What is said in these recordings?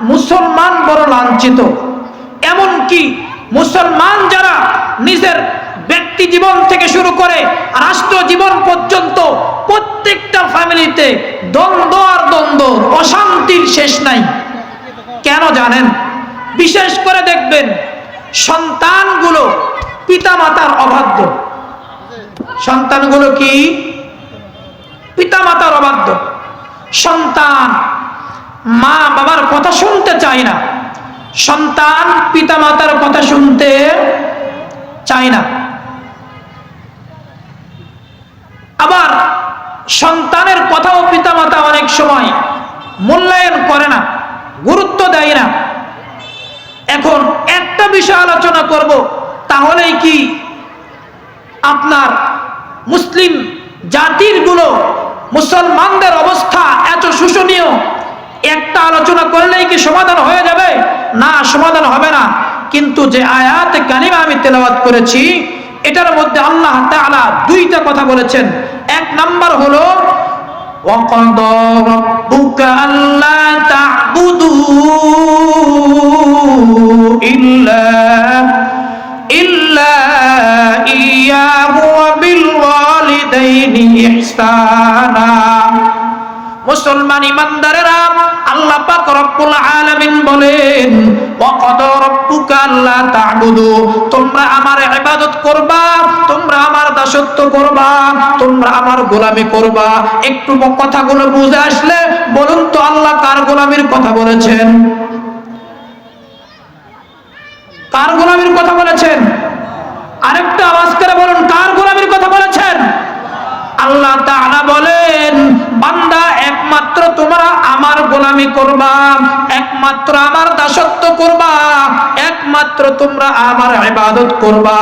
মুসলমান বড় লাঞ্ছিত। এমনকি মুসলমান যারা নিজের ব্যক্তি জীবন থেকে শুরু করে রাষ্ট্র জীবন পর্যন্ত প্রত্যেকটা ফ্যামিলিতে দ্বন্দ্ব আর দ্বন্দ্ব, অশান্তির শেষ নাই। কেন জানেন? বিশেষ করে দেখবেন, সন্তানগুলো পিতামাতার অবাধ্য। সন্তানগুলো কি? পিতামাতার অবাধ্য। সন্তান মা বাবার কথা শুনতে চায় না। সন্তান পিতামাতার কথা শুনতে চায় না। আবার সন্তানের কথাও পিতামাতা অনেক সময় মূল্যায়ন করে না, গুরুত্ব দেয় না। এখন একটা বিষয় আলোচনা করব, তাহলেই কি আপনার মুসলিম জাতিরগুলো মুসলমানদের অবস্থা এত শোষণীয় একটা আলোচনা করলেই কি সমাধান হয়ে যাবে না সমাধান হবে না কিন্তু যে আয়াত কানিমা আমি তেলাওয়াত করেছি এটার মধ্যে আল্লাহ তাআলা দুইটা কথা বলেছেন এক নাম্বার হলো وَقَضَى رَبُّكَ أَلَّا تَعْبُدُوا إِلَّا إِلَّا إِيَّاهُ وَبِالْوَالِدَيْنِ إِحْسَانًا মুসলমান ইমানদারেরা আল্লাহ পাক রব্বুল আলামিন বলেন, ওয়াকাদ রব্বুকা আল্লা তা'বুদু তোমরা আমার ইবাদত করবা, তোমরা আমার দাসত্ব করবা, তোমরা আমার গোলামি করবা। একটু কথাগুলো বুঝে আসলে বলুন তো আল্লাহ কার গোলামির কথা বলেছেন? কার গোলামির কথা বলেছেন? আরেকটা আওয়াজ করে বলুন, কার গোলামির কথা বলেছেন? আল্লাহ তাআলা বলেন একমাত্র তোমরা আমার গোলামি করবা, একমাত্র আমার দাসত্ব করবা, একমাত্র তোমরা আমার ইবাদত করবা।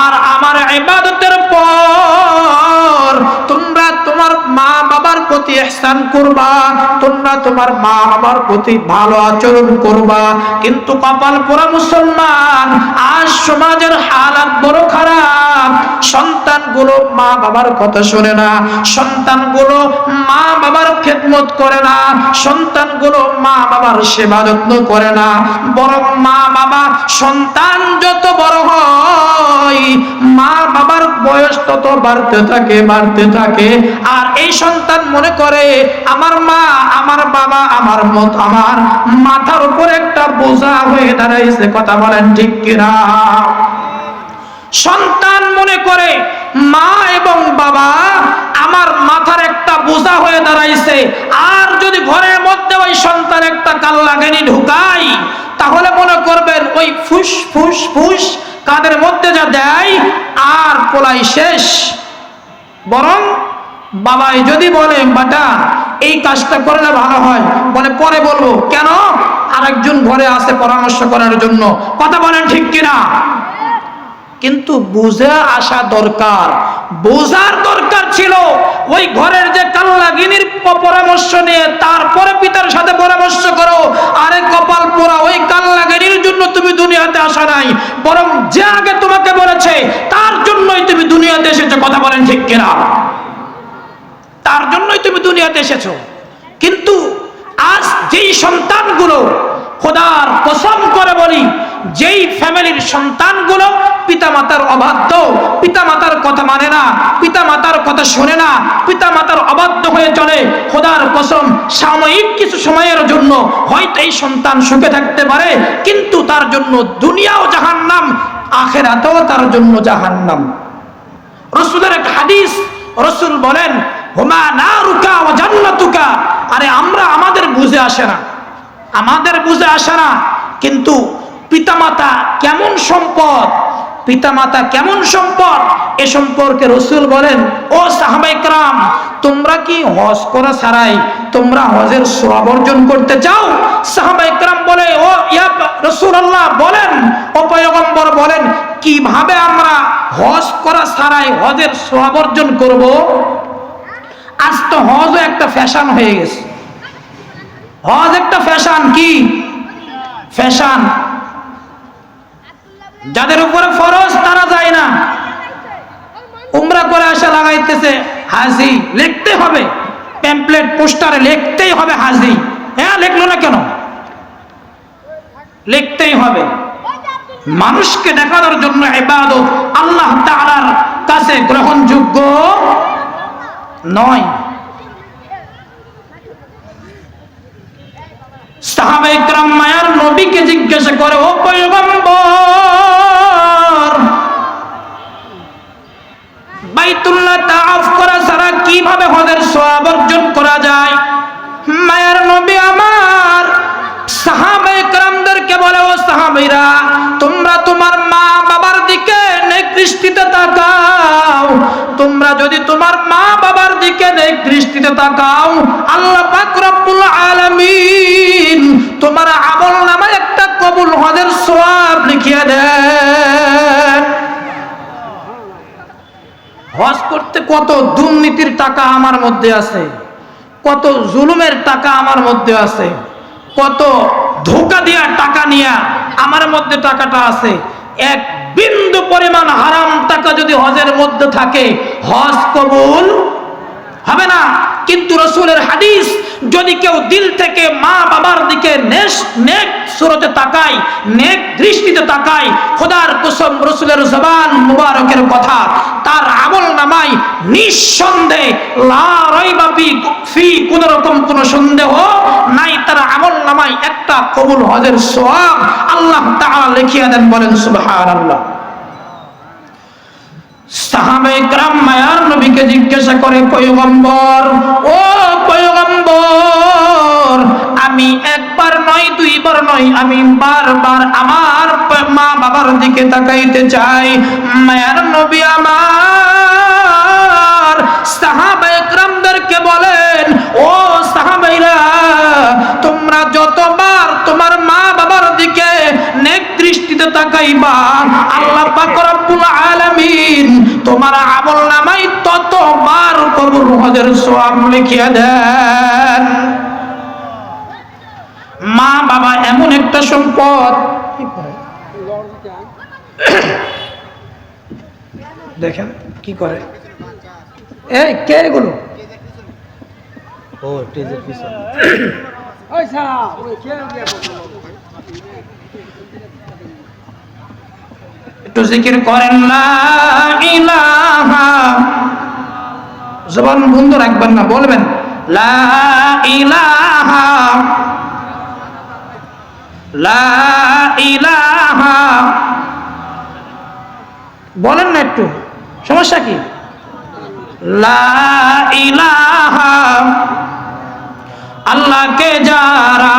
আর আমার ইবাদতের পর তোমরা তোমার মা বাবার প্রতি ইহসান করবা, তোমরা তোমার মা বাবার প্রতি ভালো আচরণ করবা। কিন্তু কপাল পোড়া মুসলমান, আজ সমাজের হালাত বড় খারাপ। সন্তানগুলো মা বাবার কথা শোনে না, সন্তানগুলো মা বাবার খেদমত করে না, সন্তানগুলো মা বাবার সেবা যত্ন করে না। বরং মা বাবা সন্তান যত বড় হয়, মা বাবার বয়স তত বাড়তে থাকে বাড়তে থাকে। আর এই সন্তান মনে করে, আমার মা, আমার বাবা, আমার মত, আমার মাথার উপর একটা বোঝা হয়ে দাঁড়াইছে। কথা বলেন ঠিক কিনা? সন্তান মনে করে, মা এবং বাবা আমার মাথার একটা বোঝা হয়ে দাঁড়াইছে। আর যদি ঘরের মধ্যে ওই সন্তান একটা কাল্লাগানি ঢুকাই তাহলে মনে করবেন ওই ফুস ফুস ফুস কাদের মধ্যে যা দেয়, আর পোলাই শেষ। বরং বাবাই যদি বলে, বাটা, এই কাজটা করলে ভালো হয়। বলে, পরে বলব। কেন? আরেকজন ঘরে আসে পরামর্শ করার জন্য। কথা বলেন ঠিক কিনা? কিন্তু বুঝে আসা দরকার। বোঝার দরকার ছিল ওই ঘরের যে কাল্লাগিনীর পরামর্শ নিয়ে, তারপরে পিতার সাথে পরামর্শ করো। আরে কপাল পোড়া, ওই কাল্লাগিনীর জন্য তুমি দুনিয়াতে আসা নাই। বরং যে আগে তোমাকে বলেছে, তার জন্যই তুমি দুনিয়াতে এসেছ। কথা বলেন ঠিক কিনা? তার জন্যই তুমি দুনিয়াতে এসেছ। কিন্তু আজ যেই সন্তানগুলো খোদার কসম করে বলি, যেই ফ্যামিলির সন্তানগুলো পিতামাতার অবাধ্য, পিতামাতার কথা মানে না, পিতামাতার কথা শোনে না, পিতামাতার অবাধ্য হয়ে চলে, খোদার কসম, সাময়িক কিছু সময়ের জন্য হয়তো এই সন্তান সুখে থাকতে পারে, কিন্তু তার জন্য দুনিয়াও জাহান্নাম, আখেরাতেও তার জন্য জাহান্নাম। রসুলের এক হাদিস রসুল বলেন হোমা না রুকা ও আরে, আমরা আমাদের বুঝে আসে না। আমাদের বুঝে আসে না, কিন্তু পিতামাতা কেমন সম্পদ? পিতামাতা কেমন সম্পদ? এ সম্পর্কে রসুল বলেন, ও সাহাবাইকরাম তোমরা কি হজ করা ছাড়াই তোমরা হজের সব অর্জন করতে চাও? সাহাবাইকরাম বলে, ও ইয়া রসুল্লাহ বলেন, ও বলেন, কীভাবে আমরা হজ করা ছাড়াই হজের সব অর্জন করব? আজ তো হজও একটা ফ্যাশন হয়ে গেছে। হজ একটা ফ্যাশন কি? ফ্যাশন। যাদের উপরে ফরজ তারা যায় না। উমরা করে আসা লাগাইতেছে, হাজি, লিখতে হবে। প্যাম্পলেট পোস্টারে লিখতেই হবে হাজি। হ্যাঁ লিখলো না কেন? লিখতেই হবে। মানুষকে দেখানোর জন্য ইবাদত আল্লাহ তাআলার কাছে গ্রহণযোগ্য নয়। মায়ার নবীকে জিজ্ঞাসা করে, ও পয়গম্বর, বাইতুল্লাহ তাআফ করা কীভাবে হজের সওয়াব অর্জন করা যায়? মায়ার নবী আমার সাহাবা ইকরামদেরকে বলে, ও সাহাবীরা, তোমরা তোমার মা বাবার দিকে নেক তাকাও। তোমরা যদি তোমার মা বাবার দিকে নেক দৃষ্টিতে তাকাও, আল্লাহ পাক রব্বুল আলামিন তোমার আমল নামে একটা কবুল হজের সওয়াব লিখিয়ে দেন। হজ করতে কত দুর্নীতির টাকা আমার মধ্যে আছে, কত জুলুমের টাকা আমার মধ্যে আছে, কত ধোকা দিয়া টাকা নিয়া আমার মধ্যে টাকাটা আছে এক বিন্দু পরিমাণ হারাম টাকা যদি হজের মধ্যে থাকে হজ কবুল হবে না। কিন্তু রসুলের হাদিস, যদি কেউ দিল থেকে মা বাবার দিকে নেশ, নেক সুরতে তাকায়, নেক দৃষ্টিতে তাকায়, খোদার কুসম রসুলের জবান মুবারকের কথা, তার আমল নামাই নিঃসন্দেহে লা রাইবা ফি কোন রকম কোন সন্দেহ নাই, তার আমল নামাই একটা কবুল হজের সওয়াব আল্লাহ তাআলা লিখিয়ে দেন, বলেন সুবহানাল্লাহ। জিজ্ঞাসা করে, পয়গম্বর, ও পয়গম্বর, আমি একবার নয়, দুইবার নয়, আমি বারবার আমার মা বাবার দিকে তাকাইতে চাই। মায়ার নবী আমার বলেন, ও সাহাবাইরা তোমরা যতবার তোমার মা বাবার দিকে নেক দৃষ্টিতে তাকাইবা, আল্লাহ আমল নামাই ততবার কবুল হজের সওয়াব লিখিয়ে দেন। মা বাবা এমন একটা সম্পদ। দেখেন কি করে? এই কে এগুলো ও স্টেজের পিছনে। একটু জিকির করেন ইলাহা জবান বন্ধ রাখবেন না, বলবেন বলেন না একটু, সমস্যা কি? আল্লাহকে যারা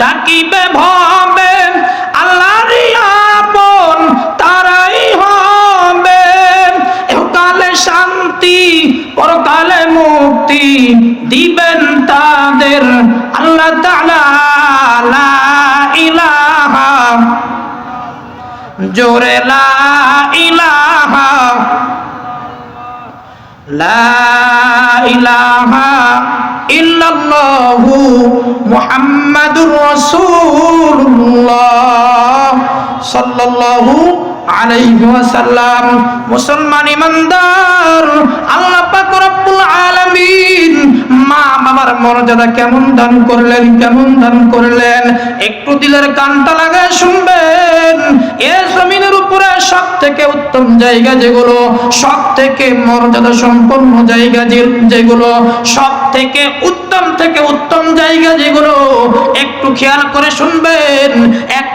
ডাকিবে, ভবে দিবেন তাদের আল্লাহ তাআলা, লা ইলাহা। জোরে লা ইলাহা। লা ইলাহা ইল্লাল্লাহু মুহাম্মাদুর রাসূলুল্লাহ। সাল্লাল্লাহু আলাইহি মুসলমান ইমানদার, আল্লাহ মা বাবার মর্যাদা কেমন দান করলেন, কেমন দান করলেন? একটু দিলের কানটা শুনবেন জমিনের উপরে উত্তম জায়গা যেগুলো সব থেকে মর্যাদা সম্পন্ন জায়গা যেগুলো সব থেকে উত্তম থেকে উত্তম জায়গা যেগুলো, একটু খেয়াল করে শুনবেন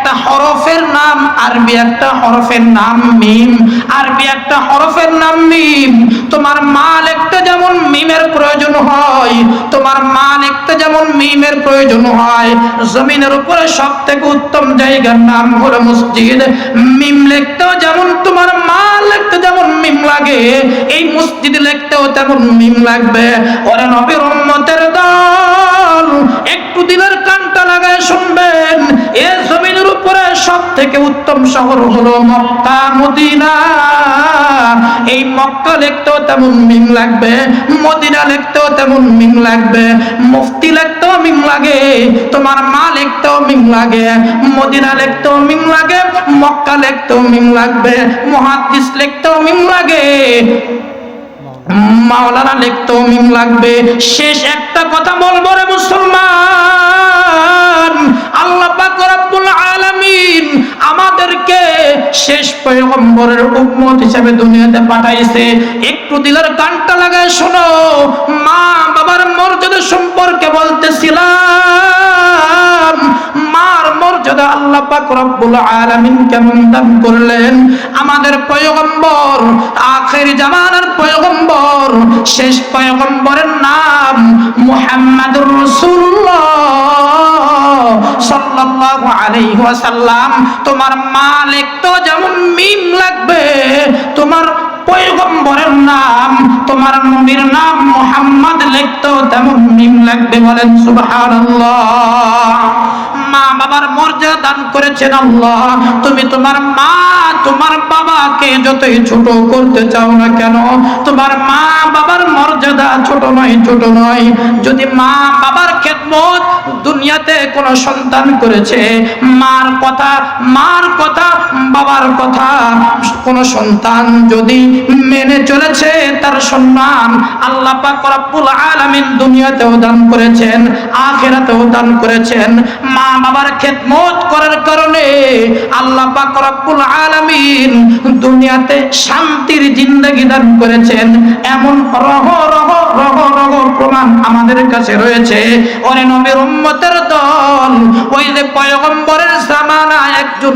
একটা হরফের নাম, আরবি একটা হরফের নাম, মিম। আরবি একটা হরফের নাম, মিম। তোমার মা লিখতে যেমন মিমের প্রয়োজন হয়, তোমার মা লিখতে যেমন মিমের প্রয়োজন হয়, জমিনের উপরে সব থেকে উত্তম জায়গার নাম হলো মসজিদ। মিম লিখতেও যেমন তোমার মা লিখতে যেমন মিম লাগে, এই মসজিদ লিখতেও তেমন মিম লাগবে। ওরে নবীর উম্মতের দল, একটু দিনের কানটা লাগায় শুনবেন। এ সব থেকে উত্তম শহর হলো মক্কা, মদিনা। এই মক্কা লিখতেও তেমন মিম লাগবে, মদিনা লিখতেও তেমন মিম লাগবে, মুফতি লিখতেও মিম লাগে, তোমার মা লিখতেও মিম লাগে, মদিনা লিখতেও মিম লাগে, মক্কা লিখতেও মিম লাগবে, মুহাদ্দিস লিখতেও মিম লাগে, মাওলানা লিখতেও মিম লাগবে। শেষ একটা কথা বলব রে মুসলমান। আল্লাহ পাক রব্বুল আলামিন শেষ পয়গম্বরের উম্মত হিসেবে দুনিয়াতে পাঠাইছে। একটু দিলের কানটা লাগায় শোনো। মা বাবার মর্যাদা সম্পর্কে বলতেছিলাম। মার মর্যাদা আল্লাহ পাক রব্বুল আলামিন কেমন দান করলেন? আমাদের পয়গম্বর, আখের জামানার পয়গম্বর, শেষ পয়গম্বরের নাম মুহাম্মাদুর রাসূলুল্লাহ। সাল্লাল্লাহু আলাইহি ওয়াসাল্লাম তোমার মালিক তো যেমন মিম লাগবে তোমার পয়গম্বরের নাম, তোমার নবীর নাম মোহাম্মদ লিখতেও তেমন মিম লাগবে বলেন সুবহানাল্লাহ। মা বাবার মর্যাদা দান করেছেন আল্লাহ। তুমি তোমার মা, তোমার বাবাকে যতই ছোট করতে চাও না কেন, তোমার মা বাবার মর্যাদা ছোট নয় ছোট নয়। যদি মা বাবার খেদমত দুনিয়াতে কোনো সন্তান করেছে, মার কথা মার কথা, বাবার কথা, কোন সন্তান যদি মেনে চলেছে, তার সম্মান আল্লাহ পাক রব্বুল আলামিন দুনিয়াতেও দান করেছেন, আখিরাতেও দান করেছেন। মা বাবার খেদমত করার কারণে আল্লাহ পাক রব্বুল আলামিন দুনিয়াতে শান্তির জিন্দেগি দান করেছেন। এমন রহ রহ রহ রহ প্রমাণ আমাদের কাছে রয়েছে। ওরে নবীর উম্মতের দল, ওই যে পয়গম্বরের জামানা একজন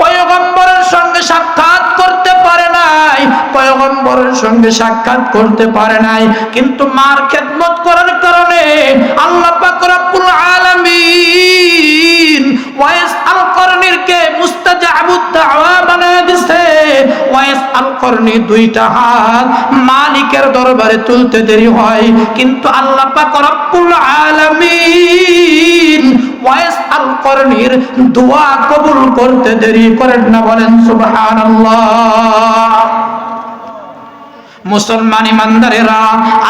পয়গম্বরের সঙ্গে সাক্ষাৎ করতে পারে নাই। পয়গম্বরের সঙ্গে সাক্ষাৎ করতে পারে নাই। কিন্তু মার খেদমত করার কারণে আল্লাহ পাক রব্বুল আলামিন ওয়াইস আল করনির কে মুস্তাজাবুদ দাওয়া বানায় দিছে। ওয়াইস আল করনি দুইটা হাত মালিকের দরবারে তুলতে দেরি হয়। কিন্তু আল্লাহ পাক রব্বুল আলামিন ওয়াইস আল করনির দোয়া কবুল করতে দেরি করেন না বলেন সুবহানাল্লাহ। মুসলমান ইমানদারেরা,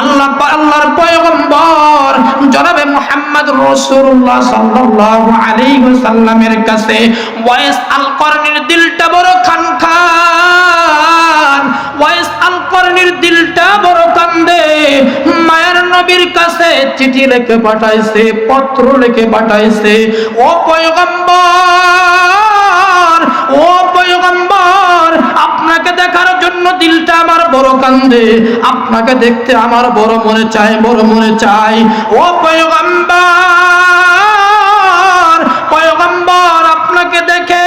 আল্লাহ আল্লাহর পয়গম্বর, জনাবে মুহাম্মদ রাসূলুল্লাহ সাল্লাল্লাহু আলাইহি ওয়াসাল্লামের কাছে ওয়াইস আল করনির দিলটা বড় খান খান চিঠি পাঠাইছে, পত্র পাঠাইছে। আপনাকে দেখার জন্য দিলটা আমার বড় কান্দে। আপনাকে দেখতে আমার বড় মনে চায়, বড় মনে চায়। ও পয়গম্বর পয়গম্বর, আপনাকে দেখে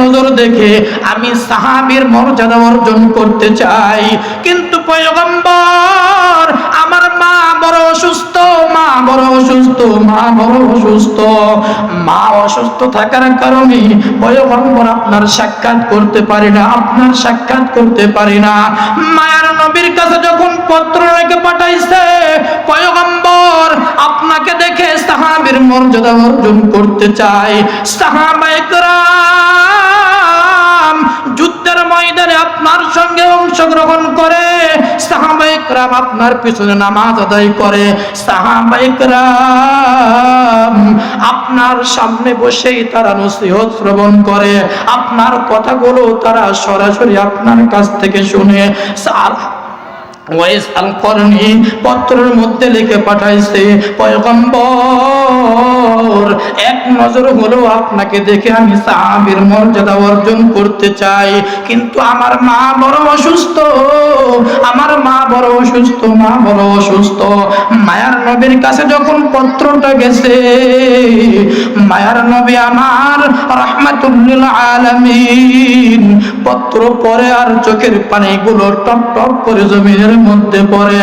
নজর দেখে আমি সাহাবীর মর্যাদা অর্জন করতে চাই। কিন্তু পয়গম্বর বড় অসুস্থ, মা বড় অসুস্থ, মা বড় অসুস্থ। মা অসুস্থ থাকার কারণে পয়গম্বর আপনার সাক্ষাৎ করতে পারে না, আপনার সাক্ষাৎ করতে পারে না। মায়ের নবীর কাছে যখন পত্র রেখে পাঠাইছে, পয়গম্বর আপনাকে দেখে সাহাবীর মর্যাদা অর্জন করতে চায়। সাহাবায়ে কেরাম যুদ্ধের ময়দানে আপনার সঙ্গে অংশগ্রহণ করে, সাহাবাইকরাম আপনার পিছনে নামাজ আদায় করে। সাহাবাইকরাম আপনার সামনে বসেই তারা নসিহত শ্রবণ করে। আপনার কথাগুলো তারা সরাসরি আপনার কাছ থেকে শুনে পত্রের মধ্যে লিখে পাঠাইছে এক নজর হলো আপনাকে দেখে আমি সাহাবীর মর্যাদা অর্জন করতে চাই। কিন্তু আমার মা বড় অসুস্থ, আমার মা বড় অসুস্থ, মা বড় অসুস্থ। মায়ার নবীর কাছে যখন পত্রটা গেছে, মায়ার নবী আমার রহমাতুল্লিল আলামিন, পত্র পরে আর চোখের পানিগুলো টপ টপ করে জমিনের মধ্যে পড়ে।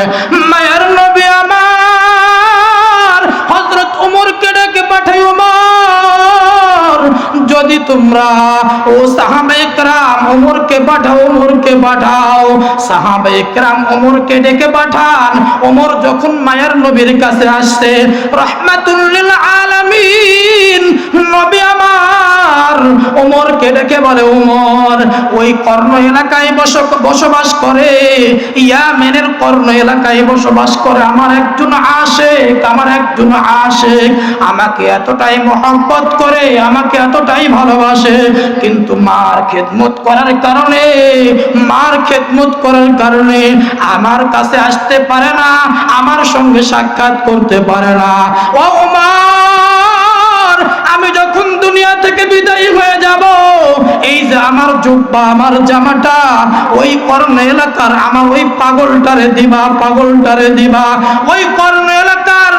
মায়ার নবী আমার হজরত ওমরকে ডেকে পাঠাই ওমর যদি তোমরা ও সাহাবে একরাম ওমরকে পাঠাও ওমরকে পাঠাও। সাহাবে একরাম ওমরকে ডেকে পাঠান। ওমর যখন মায়ের নবীর কাছে আসছে রহমাতুল্লিল আলামিন, নবী আমার। ওমরকে ডেকে বলে, ওমর, ওই কর্ণ এলাকায় বস- বসবাস করে। ইয়ামেনের কর্ণ এলাকায় বসবাস করে। আমার একজন আশেক, আমার একজন আশেক। আমাকে এতটাই মহব্বত করে, আমাকে এতটাই ভালোবাসে, কিন্তু মার খেদমত করার কারণে, মার খেদমত করার কারণে আমার কাছে আসতে পারে না, আমার সঙ্গে সাক্ষাৎ করতে পারে না। ও উমার, আমি যখন দুনিয়া থেকে বিদায়ী হয়ে যাব, এই যে আমার জুব্বা, আমার জামাটা, ওই কর্ণ এলাকার, আমার ওই পাগলটারে দিবা পাগলটারে দিবা, ওই কর্ণ এলাকার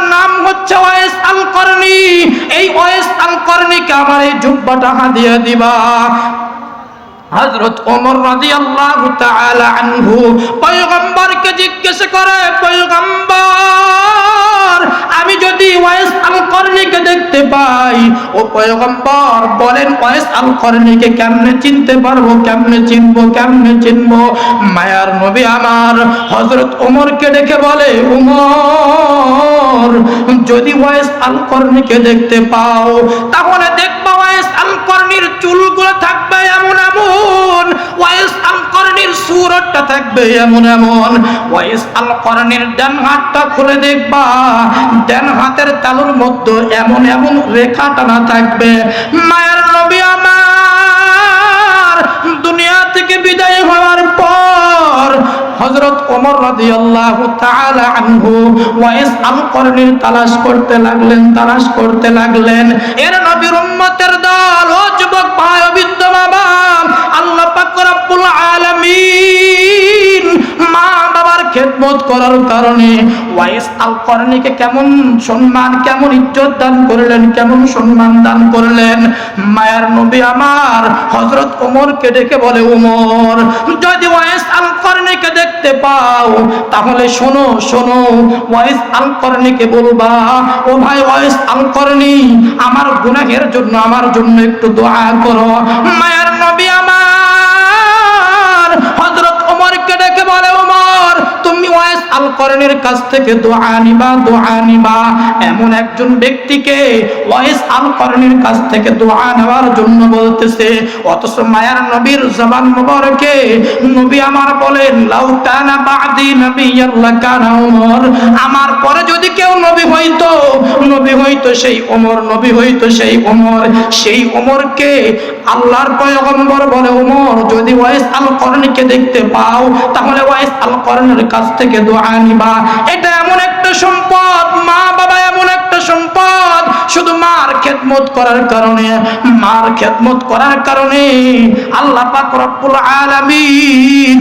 হচ্ছে ওয়েস আল এই ওয়েস আল করনিকে আমার এই জুব্বাটা হাদিয়া দিবা। হজরত ওমর রাজি আল্লাহ আনহু পয়গম্বরকে জিজ্ঞেস করে, পয়গম্বর, আমি যদি ওয়াইস আল করনিকে দেখতে পাই ও পয়গম্বর বলেন ওয়েস আল করনিকে কেমনে চিনতে পারব? কেমনে চিনবো? কেমনে চিনবো? মায়ার নবী আমার হযরত ওমরকে ডেকে বলে, উমর, যদি ওয়েস আল করনিকে দেখতে পাও, তাহলে দেখবা ওয়েস আল করনির চুলগুলো থাকবে এমন এমন। ওয়াইস আল সুরটটা থাকবে এমন এমন। ওয়াইস আল করনির ডান হাতটা খুলে দেখবা। ডান হাতের তালুর মধ্যে এমন এমন রেখা টানা থাকবে। মায়ের নবী আমার দুনিয়া থেকে বিদায় হওয়ার পর হযরত ওমর রাদিয়াল্লাহু তাআলা আনহু ওয়াইস আল করনির তালাশ করতে লাগলেন, তালাশ করতে লাগলেন। এর নবীর উম্মতের দল, ও যুবক ভাই বাবা, আল্লাহ পাক রব্বুল খেদমত করার কারণে ওয়াইস আল করনিকে কেমন সম্মান, কেমন ইজ্জত দান করলেন, কেমন সম্মান দান করলেন? মায়ার নবী আমার হযরত ওমরকে ডেকে বলে ওমর যদি ওয়াইস আল করনিকে দেখতে পাও, তাহলে শোনো শোনো, ওয়াইস আল করনিকে বলবা, ও ভাই ওয়াইস আল করনি আমার গুনাহের জন্য, আমার জন্য একটু দোয়া করো। মায়ার নবী আমার হযরত ওমরকে ডেকে বলে আল করনির কাছ থেকে দোয়া নিবা দোয়া নিবা। এমন একজন ব্যক্তিকে ওয়াইস আল করনির কাছ থেকে দোয়া নেওয়ার জন্য বলতেছে, অথচ মায়ার নবীর জবান নবী আমার বলেন, লাউ কানা বাদি নবিয়ান লাকানা ওমর আমার পরে যদি কেউ নবী হইতো নবী হইতো সেই ওমর নবী হইতো সেই ওমর সেই ওমরকে আল্লাহর পয়গম্বর বলে ওমর যদি ওয়াইস আল করনিকে দেখতে পাও, তাহলে ওয়াইস আল করনের কাছ থেকে দোয়া নিবা এটা এমন একটা সম্পদ, মা বাবা এমন একটা সম্পদ, শুধু মার খেদমত করার কারণে, মার খেদমত করার কারণে আল্লাহ পাক রব্বুল আলামিন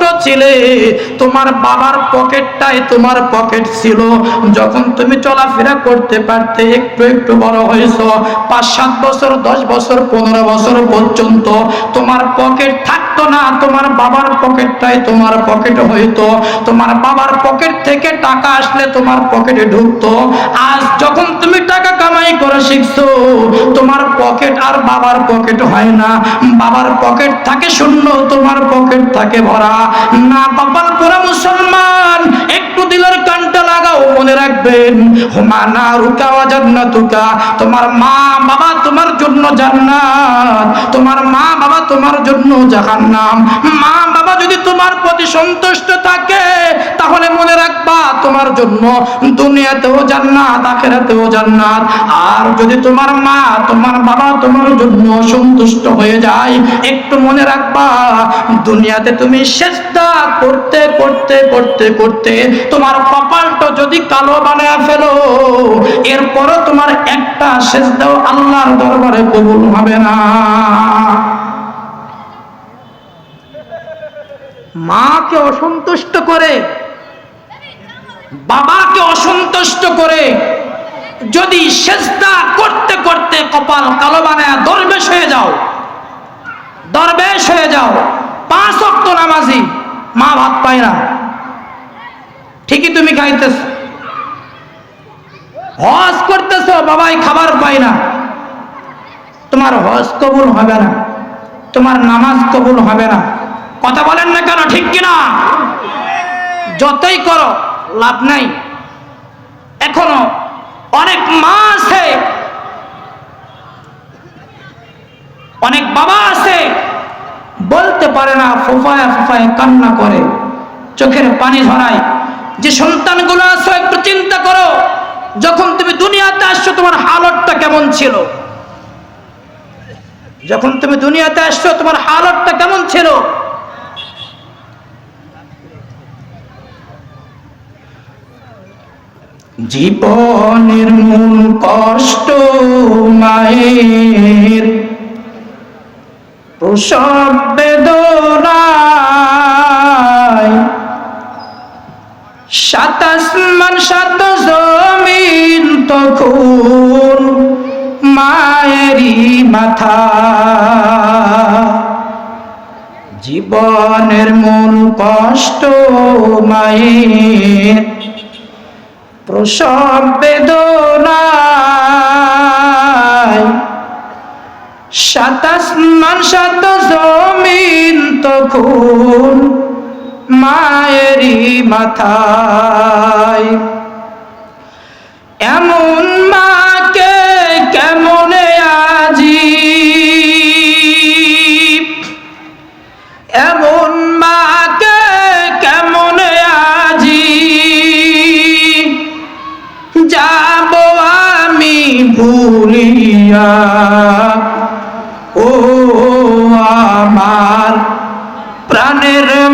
ছিলে, তোমার বাবার পকেটটাই তোমার পকেট ছিল। যখন তুমি চলাফেরা করতে পারতে, একটু একটু বড় হয়েছ, পাঁচ, সাত বছর, দশ বছর, পনেরো বছর পর্যন্ত তোমার পকেট থাকতো না, তোমার বাবার পকেটটাই তোমার পকেট হইতো। তোমার বাবার পকেট থেকে টাকা আসলে তোমার পকেটে ঢুকতো। আজ যখন তুমি টাকা কামাই করে শিখছো, তোমার পকেট আর বাবার পকেট হয় না। বাবার পকেট থাকে শূন্য, তোমার পকেট থাকে ভরা। না কপাল পুরা মুসলমান। একটু দিলের কানটা লাগাও, মনে রাখবেন। হুমা না রুকা জান্নাতুকা। তোমার মা, বাবা তোমার জন্য জান্নাত। তোমার মা, বাবা তোমার জন্য জাহান্নাম। মা, বাবা যদি তোমার প্রতি সন্তুষ্ট থাকে, তাহলে মনে রাখবা তোমার জন্য দুনিয়াতেও জান্নাত, আখেরাতেও জান্নাত। আর যদি তোমার মা, তোমার বাবা তোমার জন্য সন্তুষ্ট হয়ে যায়, একটু মনে রাখবা, দুনিয়াতে তুমি চেষ্টা করতে করতে করতে করতে তোমার কপালটা যদি কালো বানায় ফেলো, এরপরও তোমার একটা সেজদাও আল্লাহর দরবারে কবুল হবে না। মাকে অসন্তুষ্ট করে, বাবাকে অসন্তুষ্ট করে, যদি সেজদা করতে করতে কপাল কালো বানায় দরবেশ হয়ে যাও, দরবেশ হয়ে যাও, পাঁচ অক্ত নামাজি মা ভাত পায় না। ঠিকই তুমি খাইতেছ। হজ করতেছ, বাবাই খাবার পায় না। তোমার হজ কবুল হবে না। তোমার নামাজ কবুল হবে না। কথা বলেন না কেন, ঠিক কিনা যতই করো, লাভ নাই। এখনও অনেক মা আছে। অনেক বাবা আছে। পারে না, ফুফায় ফুফায় কান্না করে, চোখের পানি ঝরায়। যে সন্তানগুলো আছো, একটু চিন্তা করো, যখন তুমি দুনিয়াতে আসছো, তোমার হালতটা কেমন ছিল? যখন তুমি দুনিয়াতে আসছো, তোমার হালতটা কেমন ছিল? জীবনের মূল কষ্ট মায়ের প্রসব বেদনায়। সাত আসমান সাত জমিন তখন মায়েরই মাথা। জীবনের মূল কষ্ট মায়ের প্রসব বেদনায়। সাতাশ মান সাত জমিন তখন মায়েরই মাথায়। এমন মাকে কেমনে আজি? এমন মাকে কেমনে আজি? যাব আমি ভুলিয়া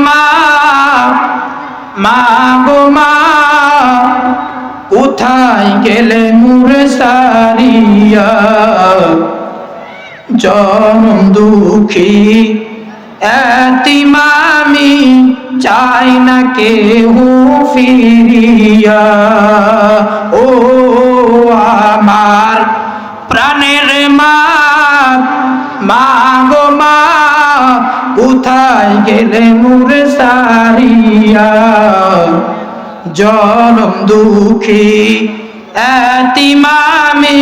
মা মা গো মা, কোথায় গেলে মুরে সারিয়া? জনম দুঃখী, এতিমামি চাই না কেহ ফিরিয়া। ও আমার প্রাণের মা মা মা কোথায় গেলে মুরে সারিয়া? জনম দুঃখী এতিমামি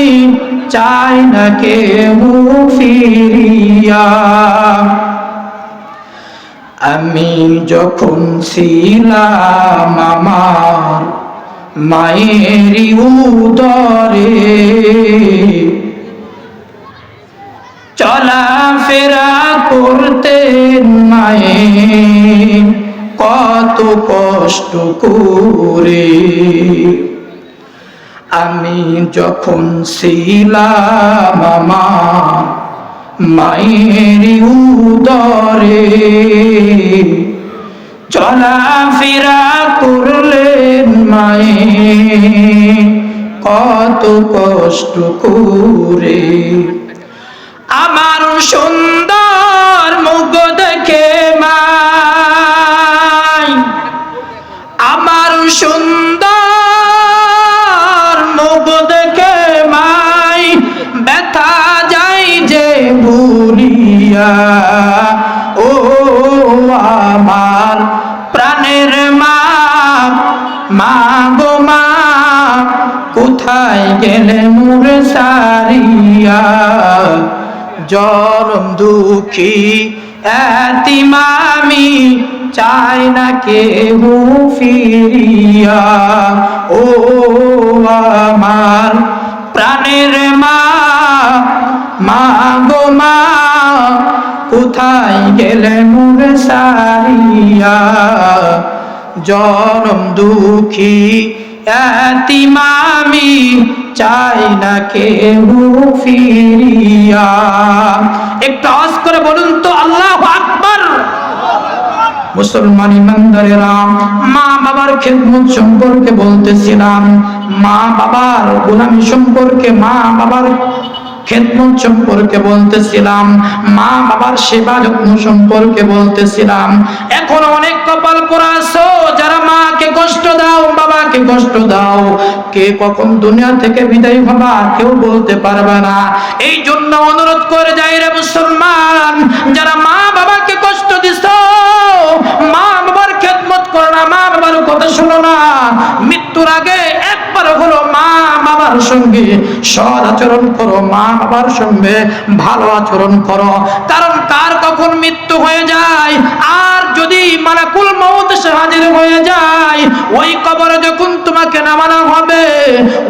চাই না কেহ ফিরিয়া। আমি যখন ছিলাম আমার মায়েরই উদরে চলা ফেরা করতেন মায়ে কত কষ্ট করে আমি যখন ছিলাম আমার মায়ের উদরে, চলা ফেরা করলেন মায়ে, কত কষ্ট করে আমার সুন্দর মুখ দেখে মাই। আমার সুন্দর মুখ দেখে মাই। ব্যথা যাই যে ভুলিয়া। ও আমার প্রাণের মা মা গো মা, কোথায় গেলে মুরে সারিয়া? জরম দুঃখী এতিমামি চাই না কেহ ফিরিয়া। ও আমার প্রাণের মা মা গো মা, কোথায় গেলে মুরে সারিয়া? জনম দুঃখী এতিমামি চাই না কেউ ফিরিয়া। একটু আওয়াজ করে বলুন তো, আল্লাহ আকবার। মুসলমান ইমানদারেরা মা বাবার খেদমত সম্পর্কে বলতেছিলাম। মা বাবার গোলামি সম্পর্কে মা বাবার খেদমত সম্পর্কে বলতেছিলাম। মা বাবার সেবা যত্ন সম্পর্কে বলতেছিলাম। এখন অনেক কপাল আছো, যারা মাকে কষ্ট দাও, বাবাকে কষ্ট দাও। কে কখন দুনিয়া থেকে বিদায় হবা কেউ বলতে পারবে না। এই জন্য অনুরোধ করে যাই রে মুসলমান, যারা মা বাবাকে কষ্ট দিছ, মা বাবার খেদমত করো না, মা বাবার কথা শোনো না। মৃত্যুর আগে একবার হলো মা বাবার সঙ্গে সৎ আচরণ করো, মা বাবার সঙ্গে ভালো আচরণ করো। কারণ কার কখন মৃত্যু হয়ে যায়, আর যদি মালাকুল মৌত হাজির হয়ে যায়, ওই কবরে যখন তোমাকে নামানো হবে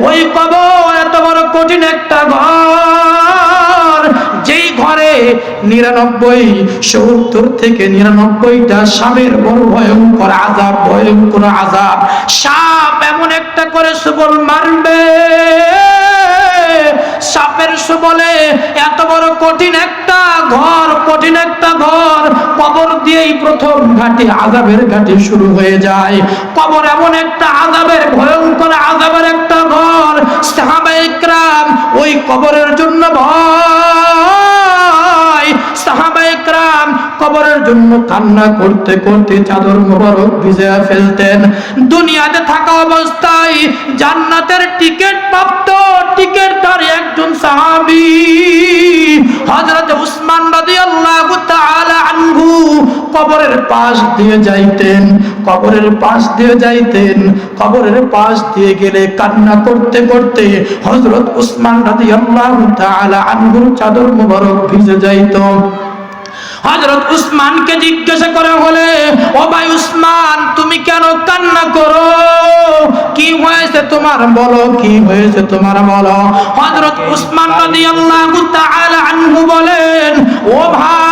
ওই কবর এত বড় কঠিন একটা ঘর। যেই ঘরে নিরানব্বই, সত্তর থেকে নিরানব্বইটা স্বামীর বড় ভয়ঙ্কর আজাব ভয়ঙ্কর আজাব। সাপ এমন একটা করে সুবল মারবে। সাপের সুবলে এত বড় কঠিন একটা ঘর, কঠিন একটা ঘর। কবর দিয়েই প্রথম ঘাটে আজাবের ঘাটে শুরু হয়ে যায়। কবর এমন একটা আজাবের ভয়ঙ্কর আজাবের একটা ঘর। সাহাবায়ে ইকরাম ওই কবরের জন্য ভয় সাহাবায়ে ইকরাম কবরের জন্য কান্না করতে করতে চাদর মোবারক ভিজে ফেলতেন। দুনিয়াতে থাকা অবস্থায় জান্নাতের টিকিট প্রাপ্ত টিকিটধারী একজন সাহাবী, হযরত উসমান রাদিয়াল্লাহু তাআলা আনহু কবরের পাশ দিয়ে যাইতেন। কবরের পাশ দিয়ে যাইতেন। কবরের পাশ দিয়ে গেলে কান্না করতে করতে হযরত উসমান রাদিয়াল্লাহু তাআলা আনহুর চাদর মোবারক ভিজে যাইত। হযরত উসমানকে জিজ্ঞাসা করা হলে, ও ভাই উসমান, তুমি কেন কান্না করো? কি হয়েছে তোমার বলো, কি হয়েছে তোমার বলো? হযরত উসমান রাদিয়াল্লাহু তাআলা আনহু বলেন, ও ভাই,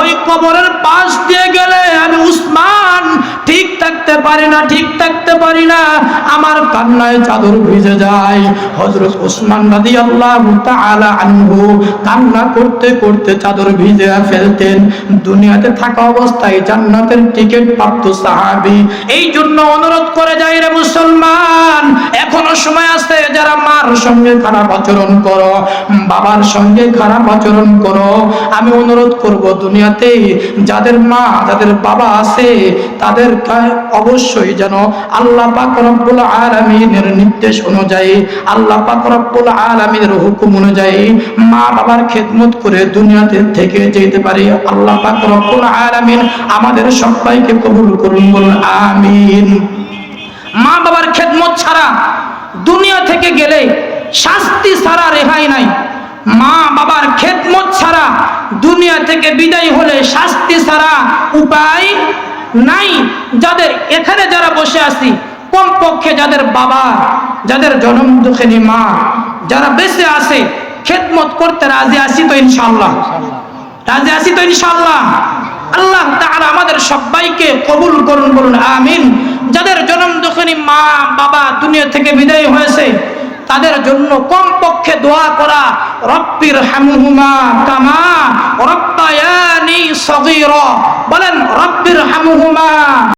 ওই কবরের পাশ দিয়ে গেলে আমি উসমান ঠিক থাকতে পারি না, ঠিক থাকতে পারি না। আমার কান্নায় চাদর ভিজে যায়। হযরত উসমান রাদিয়াল্লাহু তাআলা আনহু কান্না করতে করতে চাদর ভিজে ফেলতেন। দুনিয়াতে থাকা অবস্থায় জান্নাতের টিকিট প্রাপ্ত সাহাবী। এই জন্য অনুরোধ করে যাই রে মুসলমান, এখনও সময় আছে যারা মার সঙ্গে খারাপ আচরণ করো, বাবার সঙ্গে খারাপ আচরণ করো। আমি অনুরোধ করব দুনিয়াতে যাদের মা, যাদের বাবা আছে তাদের অবশ্যই যেন আল্লাহ পাক রব্বুল আলামিনের নির্দেশ অনুযায়ী, আল্লাহ পাক রব্বুল আলামিনের হুকুম অনুযায়ী মা বাবার খেদমত করে দুনিয়াতে থেকে যেতে পারি। আল্লাহ পাক রব্বুল আলামিন আমাদের সবাইকে কবুল করুন, বলুন আমিন। মা বাবার খেদমত ছাড়া দুনিয়া থেকে গেলে শাস্তি ছাড়া রেহাই নাই। মা বাবার খেদমত ছাড়া দুনিয়া থেকে বিদায় হলে শাস্তি ছাড়া উপায় নাই। যাদের এখানে যারা বসে আছি, কমপক্ষে যাদের বাবা, যাদের জনম দুঃখিনী মা, যারা বেঁচে আছে, খেদমত করতে রাজি আছি তো ইনশাল্লাহ রাজি আছি তো ইনশাল্লাহ আল্লাহ তাআলা আমাদের সবাইকে কবুল করুন বলুন, আমিন। যাদের জনম দুঃখিনী মা, বাবা, দুনিয়া থেকে বিদায় হয়েছে তাদের জন্য কমপক্ষে দোয়া করা রপ্পির হামহুমা কামা রব্বায়ানি সগির। বলেন রপ্পির হামহুমা